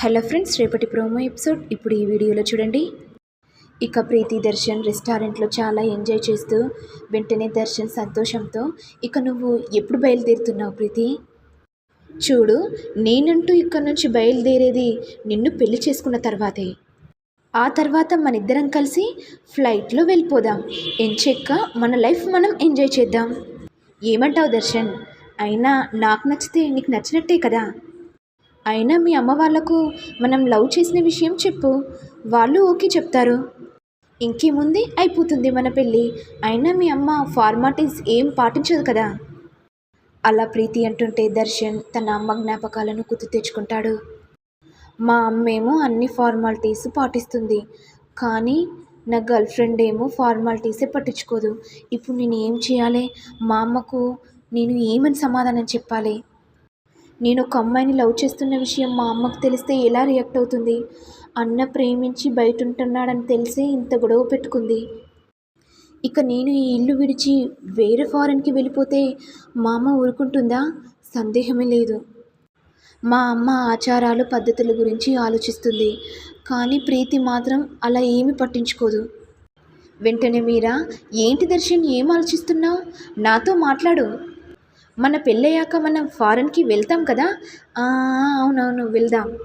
Hello friends రేపటి promo episode. ఇప్పుడు ఈ వీడియోలో చూడండి. ఇక ప్రీతి దర్శన్ రెస్టారెంట్లో చాలా ఎంజాయ్ చేస్తూ వెంటనే దర్శన్ సంతోషంతో ఇక నువ్వు ఎప్పుడు బయలుదేరుతున్నావు ప్రీతి? చూడు నేనంటూ ఇక్కడ నుంచి బయలుదేరేది నిన్ను పెళ్ళి చేసుకున్న తర్వాతే. ఆ తర్వాత మన ఇద్దరం కలిసి ఫ్లైట్లో వెళ్ళిపోదాం. ఎంచెక్క మన లైఫ్ మనం ఎంజాయ్ చేద్దాం. ఏమంటావు దర్శన్? అయినా నాకు నచ్చితే నీకు నచ్చినట్టే కదా. అయినా మీ అమ్మ వాళ్ళకు మనం లవ్ చేసిన విషయం చెప్పు. వాళ్ళు ఓకే చెప్తారు. ఇంకేముంది? అయిపోతుంది మన పెళ్ళి. అయినా మీ అమ్మ ఫార్మాలిటీస్ ఏం పాటించదు కదా. అలా ప్రీతి అంటుంటే దర్శన్ తన అమ్మ జ్ఞాపకాలను గుర్తు తెచ్చుకుంటాడు. మా అమ్మేమో అన్ని ఫార్మాలిటీస్ పాటిస్తుంది. కానీ నా గర్ల్ ఫ్రెండ్ ఏమో ఫార్మాలిటీసే పట్టించుకోదు. ఇప్పుడు నేను ఏం చేయాలి? మా అమ్మకు నేను ఏమని సమాధానం చెప్పాలి? నేను ఒక అమ్మాయిని లవ్ చేస్తున్న విషయం మా అమ్మకు తెలిస్తే ఎలా రియాక్ట్ అవుతుంది? అన్న ప్రేమించి బయట ఉంటున్నాడని తెలిసే ఇంత గొడవ పెట్టుకుంది. ఇక నేను ఈ ఇల్లు విడిచి వేరే ఫారెన్కి వెళ్ళిపోతే మా అమ్మ ఊరుకుంటుందా? సందేహమే లేదు. మా అమ్మ ఆచారాలు పద్ధతుల గురించి ఆలోచిస్తుంది. కానీ ప్రీతి మాత్రం అలా ఏమి పట్టించుకోదు. వెంటనే మీరా ఏంటి దర్శన్ ఏం ఆలోచిస్తున్నావు? నాతో మాట్లాడు. మన పెళ్ళయ్యాక మనం ఫారెన్కి వెళ్తాం కదా? అవునవును వెళ్దాం.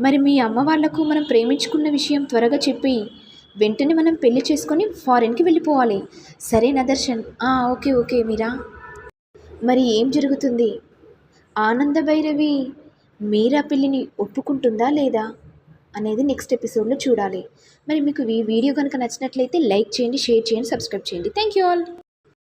మరి మీ అమ్మ వాళ్ళకు మనం ప్రేమించుకున్న విషయం త్వరగా చెప్పి వెంటనే మనం పెళ్ళి చేసుకొని ఫారెన్కి వెళ్ళిపోవాలి. సరేనా దర్శన్? "ఆ, ఓకే ఓకే మీరా? మరి ఏం జరుగుతుంది? ఆనంద భైరవి మీరా పెళ్ళిని ఒప్పుకుంటుందా లేదా అనేది నెక్స్ట్ ఎపిసోడ్లో చూడాలి. మరి మీకు ఈ వీడియో కనుక నచ్చినట్లయితే లైక్ చేయండి షేర్ చేయండి సబ్స్క్రైబ్ చేయండి. Thank you all.